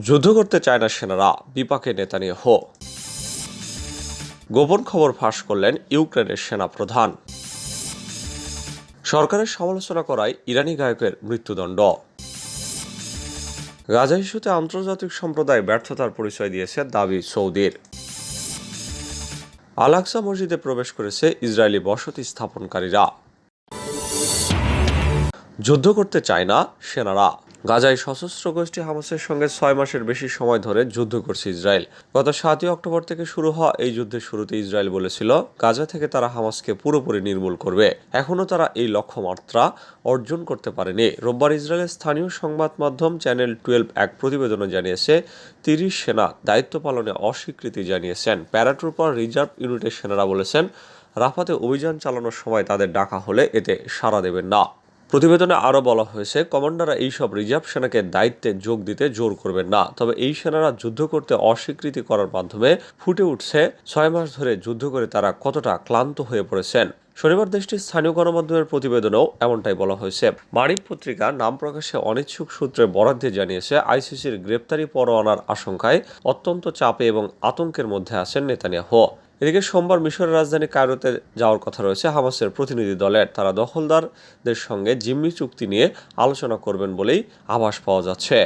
যুদ্ধ করতে চায় না সেনারা, বিপাকে নেতানিয়াহ। গোপন খবর ফাঁস করলেন ইউক্রেনের সেনা প্রধান সরকারের সমালোচনা করায় ইরানি গায়কের মৃত্যুদণ্ড। গাজা ইস্যুতে আন্তর্জাতিক সম্প্রদায় ব্যর্থতার পরিচয় দিয়েছে দাবি সৌদির। আলাক্সা মসজিদে প্রবেশ করেছে ইসরায়েলি বসতি স্থাপনকারীরা। যুদ্ধ করতে চায় না সেনারা। গাজায় সশস্ত্র গোষ্ঠী হামাসের সঙ্গে ছয় মাসের বেশি সময় ধরে যুদ্ধ করছে ইসরায়েল। গত সাতই অক্টোবর থেকে শুরু হওয়া এই যুদ্ধের শুরুতে ইসরায়েল বলেছিল, গাজা থেকে তারা হামাসকে পুরোপুরি নির্মূল করবে। এখনও তারা এই লক্ষ্যমাত্রা অর্জন করতে পারেনি। রোববার ইসরায়েলের স্থানীয় সংবাদ মাধ্যম চ্যানেল টুয়েলভ এক প্রতিবেদনে জানিয়েছে, তিরিশ সেনা দায়িত্ব পালনে অস্বীকৃতি জানিয়েছেন। প্যারাট্রুপার রিজার্ভ ইউনিটের সেনারা বলেছেন, রাফাতে অভিযান চালানোর সময় তাদের ডাকা হলে এতে সাড়া দেবেন না। প্রতিবেদনে আরও বলা হয়েছে, কমান্ডাররা এইসব রিজার্ভ সেনাকে দায়িত্বে যোগ দিতে জোর করবেন না। তবে এই সেনারা যুদ্ধ করতে অস্বীকৃতি করার মাধ্যমে ফুটে উঠছে, ছয় মাস ধরে যুদ্ধ করে তারা কতটা ক্লান্ত হয়ে পড়েছেন। শনিবার দেশটির স্থানীয় গণমাধ্যমের প্রতিবেদনেও এমনটাই বলা হয়েছে। মারিফ পত্রিকা নাম প্রকাশে অনিচ্ছুক সূত্রে বরাদ দিয়ে জানিয়েছে, আইসিসির গ্রেপ্তারি পরোয়ানার আশঙ্কায় অত্যন্ত চাপে এবং আতঙ্কের মধ্যে আছেন নেতানিয়াহ। এদিকে সোমবার মিশরের রাজধানী কায়রোতে যাওয়ার কথা রয়েছে হামাসের প্রতিনিধি দলের। তারা দখলদারদের সঙ্গে জিম্মি চুক্তি নিয়ে আলোচনা করবেন বলেই আভাস পাওয়া যাচ্ছে।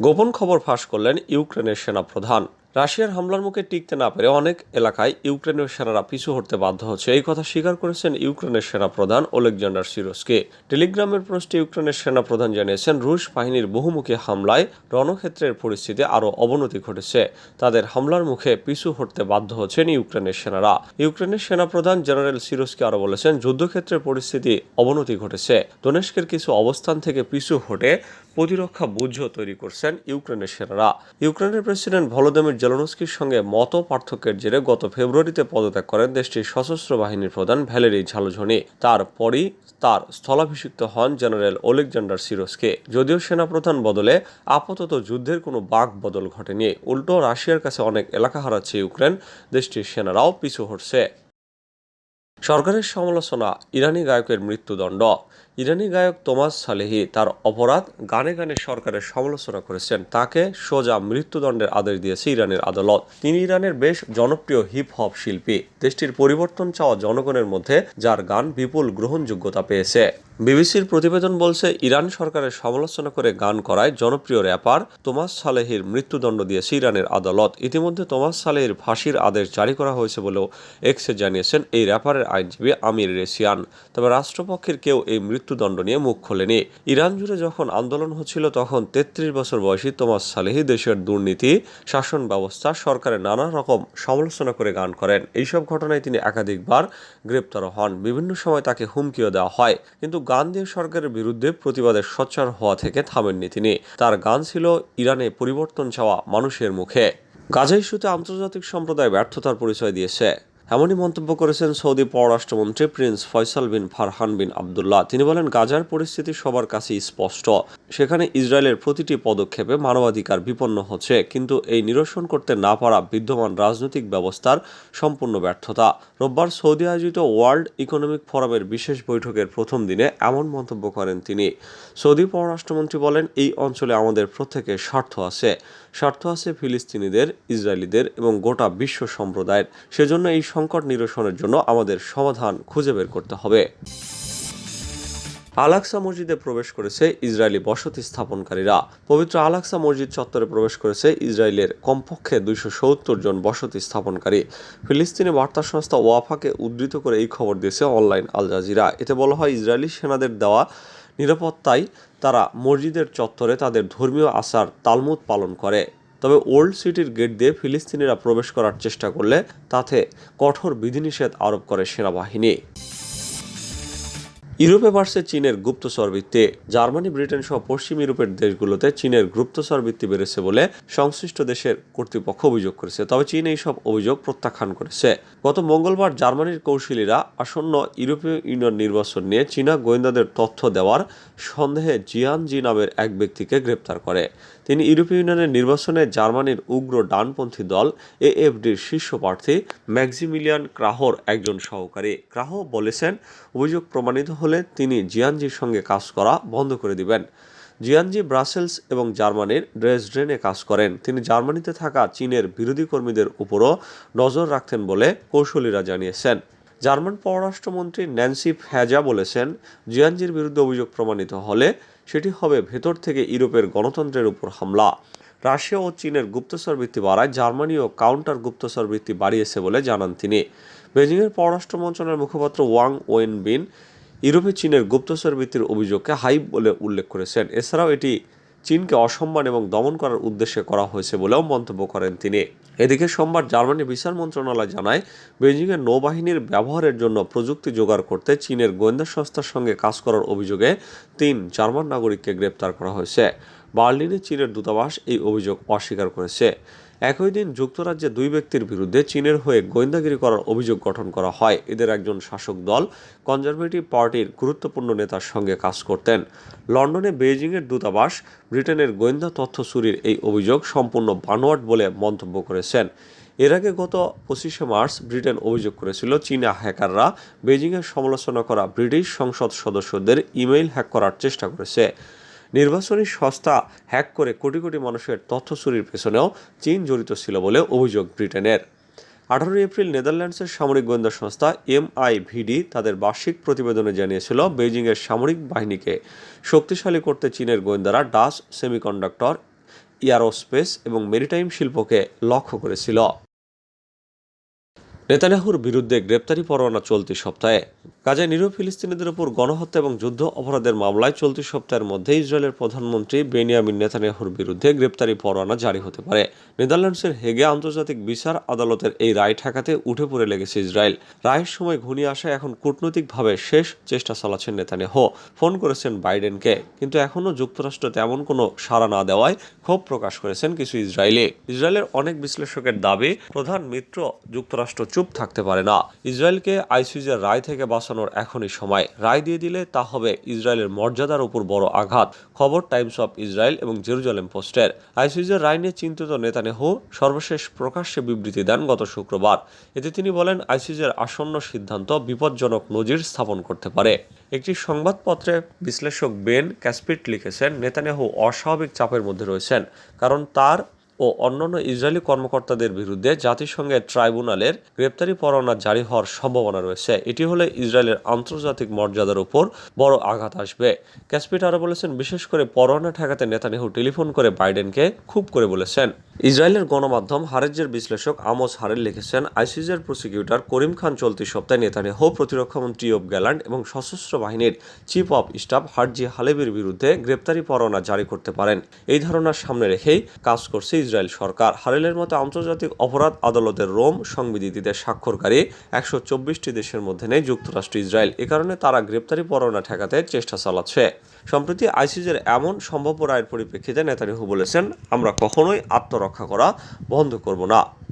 গোপন খবর ফাঁস করলেন ইউক্রেনের সেনাপ্রধান। রাশিয়ার হামলার মুখে টিকতে না পেরে অনেক এলাকায় ইউক্রেনের সেনারা পিছু হটতে বাধ্য হচ্ছে। এই কথা স্বীকার করেছেন ইউক্রেনের সেনাপ্রধান ওলেকজান্ডার সিরোসকে। টেলিগ্রামের পোস্টে ইউক্রেনের সেনাপ্রধান জানিয়েছেন, রুশ বাহিনীর বহুমুখী হামলায় রণক্ষেত্রের পরিস্থিতি আরও অবনতি ঘটেছে। তাদের হামলার মুখে পিছু হটতে বাধ্য হচ্ছেন ইউক্রেনের সেনারা। ইউক্রেনের সেনাপ্রধান জেনারেল সিরোসকে আরও বলেছেন, যুদ্ধক্ষেত্রের পরিস্থিতি অবনতি ঘটেছে। দোনেস্কের কিছু অবস্থান থেকে পিছু হটে প্রতিরক্ষা বুঝ তৈরি করছেন ইউক্রেনের সেনারা। ইউক্রেনের প্রেসিডেন্ট ভলোদিমির জেলনস্কির সঙ্গে মত পার্থক্যের জেরে গত ফেব্রুয়ারিতে পদত্যাগ করেন দেশটির সশস্ত্র বাহিনীর প্রধান ভ্যালেরি ঝালঝনি। তারপরই তার স্থলাভিষিক্ত হন জেনারেল ওলেকজান্ডার সিরোসকে যদিও সেনাপ্রধান বদলে আপাতত যুদ্ধের কোনো বাক বদল ঘটেনি। উল্টো রাশিয়ার কাছে অনেক এলাকা হারাচ্ছে ইউক্রেন, দেশটির সেনারাও পিছু হটছে। সরকারের সমালোচনা, ইরানি গায়কের মৃত্যুদণ্ড। ইরানি গায়ক তোমাস সালেহি তার অপরাধ গানে গানে সরকারের সমালোচনা করেছেন। তাকে সোজা মৃত্যুদণ্ডের আদেশ দিয়েছে ইরানের আদালত। তিনি ইরানের বেশ জনপ্রিয় হিপ হপ শিল্পী। দেশটির পরিবর্তন চাওয়া জনগণের মধ্যে যার গান বিপুল গ্রহণযোগ্যতা পেয়েছে। বিবিসির প্রতিবেদন বলছে, ইরান সরকারের সমালোচনা করে গান করায় জনপ্রিয় র্যাপার তোমাস সালেহির মৃত্যুদণ্ড দিয়েছে ইরানের আদালত। ইতিমধ্যে তোমাস সালেহির ফাঁসির আদেশ জারি করা হয়েছে বলেও এক্সে জানিয়েছেন এই র্যাপারের আইনজীবী আমির রেসিয়ান তবে রাষ্ট্রপক্ষের কেউ এই মৃত্যুদণ্ড নিয়ে মুখ খোলেনি। ইরান জুড়ে যখন আন্দোলন হচ্ছিল, তখন তেত্রিশ বছর বয়সী তোমাস সালেহি দেশের দুর্নীতি, শাসন ব্যবস্থা, সরকারের নানা রকম সমালোচনা করে গান করেন। এইসব ঘটনায় তিনি একাধিকবার গ্রেপ্তার হন। বিভিন্ন সময় তাকে হুমকিও দেওয়া হয়। কিন্তু গান দিয়ে সরকারের বিরুদ্ধে প্রতিবাদের সোচ্চার হওয়া থেকে থামেননি তিনি। তার গান ছিল ইরানে পরিবর্তন চাওয়া মানুষের মুখে। গাজা ইস্যুতে আন্তর্জাতিক সম্প্রদায় ব্যর্থতার পরিচয় দিয়েছে। এমনই মন্তব্য করেছেন সৌদি পররাষ্ট্রমন্ত্রী prince Faisal bin Farhan bin Abdullah. তিনি বলেন, গাজার পরিস্থিতি সবার কাছেই স্পষ্ট। সেখানে ইসরায়েলের প্রতিটি পদক্ষেপে মানবাধিকার বিপন্ন হচ্ছে, কিন্তু এই নিরসন করতে না পারা বিদ্যমান রাজনৈতিক ব্যবস্থার সম্পূর্ণ ব্যর্থতা। রোববার সৌদি আয়োজিত ওয়ার্ল্ড ইকোনমিক ফোরামের বিশেষ বৈঠকের প্রথম দিনে এমন মন্তব্য করেন তিনি। সৌদি পররাষ্ট্রমন্ত্রী বলেন, এই অঞ্চলে আমাদের প্রত্যেকের স্বার্থ আছে। স্বার্থ আছে ফিলিস্তিনিদের, ইসরায়েলিদের এবং গোটা বিশ্ব সম্প্রদায়ের। সেজন্য এই সংকট নিরসনের জন্য আমাদের সমাধান খুঁজে বের করতে হবে। আলাক্সা মসজিদে প্রবেশ করেছে ইসরায়েলি বসতি স্থাপনকারীরা। পবিত্র আলাক্সা মসজিদ চত্বরে প্রবেশ করেছে ইসরায়েলের কমপক্ষে দুইশো সত্তর জন বসতি স্থাপনকারী। ফিলিস্তিনি বার্তা সংস্থা ওয়াফাকে উদ্ধৃত করে এই খবর দিয়েছে অনলাইন আল জাজিরা। এতে বলা হয়, ইসরায়েলি সেনাদের দেওয়া নিরাপত্তায় তারা মসজিদের চত্বরে তাদের ধর্মীয় আচার তালমুদ পালন করে। তবে ওল্ড সিটির গেট দিয়ে ফিলিস্তিনিরা প্রবেশ করার চেষ্টা করলে তাতে কঠোর বিধিনিষেধ আরোপ করে সেনাবাহিনী। ইউরোপে বাড়ছে চীনের গুপ্তচর বৃত্তি। জার্মানি, ব্রিটেন সহ পশ্চিম ইউরোপের দেশগুলোতে চীনের গুপ্তচর বৃত্তি বেড়েছে বলে সংশ্লিষ্ট দেশের কর্তৃপক্ষ অভিযোগ করেছে। তবে চীন এই সব অভিযোগ প্রত্যাখ্যান করেছে। গত মঙ্গলবার জার্মানির কৌশলীরা আসন্ন ইউরোপীয় ইউনিয়ন নির্বাচন নিয়ে চীনা গোয়েন্দাদের তথ্য দেওয়ার সন্দেহে জিয়ান জি নামের এক ব্যক্তিকে গ্রেপ্তার করে। তিনি ইউরোপীয় ইউনিয়নের নির্বাচনে জার্মানির উগ্র ডানপন্থী দল এএফডির শীর্ষ প্রার্থী ম্যাক্সিমিলিয়ান ক্রাহর একজন সহকারী। ক্রাহ বলেছেন, অভিযোগ প্রমাণিত হলে তিনি জিয়ানজির সঙ্গে কাজ করা বন্ধ করে দিবেন। জিয়ানজি ব্রাসেলস এবং জার্মানির ড্রেসড্রেনে কাজ করেন। তিনি জার্মানিতে থাকা চীনের বিরোধী কর্মীদের উপরও নজর রাখতেন বলে কৌশলীরা জানিয়েছেন। জার্মান পররাষ্ট্রমন্ত্রী ন্যান্সি ফ্যাজা বলেছেন, জিয়ানজির বিরুদ্ধে অভিযোগ প্রমাণিত হলে সেটি হবে ভেতর থেকে ইউরোপের গণতন্ত্রের উপর হামলা। রাশিয়া ও চীনের গুপ্তচর বৃত্তি বাড়ায় জার্মানিও কাউন্টার গুপ্তচর বৃত্তি বাড়িয়েছে বলে জানান তিনি। বেজিংয়ের পররাষ্ট্র মন্ত্রণালয়ের মুখপাত্র ওয়াং ওয়েন বিন ইউরোপে চীনের গুপ্তচর বৃত্তির অভিযোগকে হাইপ বলে উল্লেখ করেছেন। এছাড়াও এটি চীনকে অসম্মান এবং দমন করার উদ্দেশ্যে করা হয়েছে বলেও মন্তব্য করেন তিনি। এদিকে সোমবার জার্মানি বিচার মন্ত্রণালয় জানায় বেজিংয়ের নৌবাহিনীর ব্যবহারের জন্য প্রযুক্তি জোগাড় করতে চীনের গোয়েন্দা সংস্থার সঙ্গে কাজ করার অভিযোগে তিন জার্মান নাগরিককে গ্রেপ্তার করা হয়েছে। বার্লিনে চীনের দূতাবাস এই অভিযোগ অস্বীকার করেছে। একই দিন যুক্তরাজ্যে দুই ব্যক্তির বিরুদ্ধে চীনের হয়ে গোয়েন্দাগিরি করার অভিযোগ গঠন করা হয়। এদের একজন শাসক দল, কনজারভেটিভ পার্টির গুরুত্বপূর্ণ নেতার সঙ্গে কাজ করতেন। লন্ডনে বেইজিংয়ের দূতাবাস, ব্রিটেনের গোয়েন্দা তথ্য চুরির এই অভিযোগ সম্পূর্ণ বানোয়াট বলে মন্তব্য করেছেন। এর আগে গত পঁচিশে মার্চ ব্রিটেন অভিযোগ করেছিল, চীনা হ্যাকাররা বেজিংয়ের সমালোচনা করা ব্রিটিশ সংসদ সদস্যদের ইমেইল হ্যাক করার চেষ্টা করেছে। নির্বাচনী সংস্থা হ্যাক করে কোটি কোটি মানুষের তথ্য চুরির পেছনেও চীন জড়িত ছিল বলে অভিযোগ ব্রিটেনের। আঠারোই এপ্রিল নেদারল্যান্ডসের সামরিক গোয়েন্দা সংস্থা এমআইভিডি তাদের বার্ষিক প্রতিবেদনে জানিয়েছিল, বেইজিংয়ের সামরিক বাহিনীকে শক্তিশালী করতে চীনের গোয়েন্দারা ডাচ সেমিকন্ডাক্টর, এয়ারোস্পেস এবং মেরিটাইম শিল্পকে লক্ষ্য করেছিল। নেতানিয়াহুর বিরুদ্ধে গ্রেপ্তারি পরোয়ানা চলতি সপ্তাহে গাজায় নিরীহ ফিলিস্তিনিদের উপর গণহত্যা এবং যুদ্ধ অপরাধের মামলায় চলতি সপ্তাহের মধ্যে ইসরায়েলের প্রধানমন্ত্রী বেনিয়ামিন নেতানিয়াহুর বিরুদ্ধে গ্রেপ্তারি পরোয়ানা জারি হতে পারে। নেদারল্যান্ডসের হেগে আন্তর্জাতিক বিচার আদালতের এই রায় ঠেকাতে উঠে পড়ে লেগেছে ইসরায়েল। রায়ের সময় ঘনিয়ে আসায় এখন কূটনৈতিকভাবে শেষ চেষ্টা চালাচ্ছেন নেতানিয়াহু। ফোন করেছেন বাইডেনকে, কিন্তু এখনও যুক্তরাষ্ট্র তেমন কোনো সাড়া না দেওয়ায় ক্ষোভ প্রকাশ করেছেন কিছু ইসরায়েলি। ইসরায়েলের অনেক বিশ্লেষকের দাবি, প্রধান মিত্র যুক্তরাষ্ট্র চুপ থাকতে পারে না। ইসরায়েলকে আইসিজের রায় থেকে বাঁচানোর এখনই সময়। রায় দিয়ে দিলে তা হবে ইসরায়েলের মর্যাদার উপর বড় আঘাত, খবর টাইমস অফ ইসরায়েল এবং জেরুজালেম পোস্টের। আইসিজের রায় নিয়ে চিন্তিত নেতানেহু সর্বশেষ প্রকাশ্যে বিবৃতি দেন গত শুক্রবার। এতে তিনি বলেন আইসিজের আসন্ন সিদ্ধান্ত বিপজ্জনক নজির স্থাপন করতে পারে। একটি সংবাদপত্রে বিশ্লেষক বেন ক্যাসপিট লিখেছেন, নেতানিয়াহু অস্বাভাবিক চাপের মধ্যে রয়েছেন কারণ তার ও অন্যান্য ইসরায়েলি কর্মকর্তাদের বিরুদ্ধে জাতিসংঘের ট্রাইব্যুনালের গ্রেপ্তারি পরোয়ানা জারি হওয়ার সম্ভাবনা রয়েছে। এটি হলে ইসরায়েলের আন্তর্জাতিক মর্যাদার উপর বড় আঘাত আসবে। ক্যাসপিট আরও বলেছেন, বিশেষ করে পরোয়ানা ঠেকাতে নেতানিয়াহু টেলিফোন করে বাইডেনকে খুব করে বলেছেন। ইসরায়েলের গণমাধ্যম হারেজের বিশ্লেষক আমোস হারেল লিখেছেন আইসিজের প্রসিকিউটর করিম খান চলতি সপ্তাহে নেতানিয়াহু প্রতিরক্ষামন্ত্রী অব গ্যালান্ড এবং সশস্ত্র বাহিনীর চিফ অফ স্টাফ হারজি হালেবির বিরুদ্ধে গ্রেপ্তারি পরোয়ানা জারি করতে পারেন। এই ধারণার সামনে রেখেই কাজ করছে ইসরায়েল সরকার। হারেলের মতো আন্তর্জাতিক অপরাধ আদালতের রোম সংবিধিতে স্বাক্ষরকারী একশো চব্বিশটি দেশের মধ্যে নেই যুক্তরাষ্ট্র, ইসরায়েল। এ কারণে তারা গ্রেপ্তারি পরোয়ানা ঠেকাতে চেষ্টা চালাচ্ছে। সম্প্রতি আইসিজের এমন সম্ভাব্য রায়ের পরিপ্রেক্ষিতে নেতানিয়াহু বলেছেন, আমরা কখনোই আত্মরক্ষা করা বন্ধ করব না।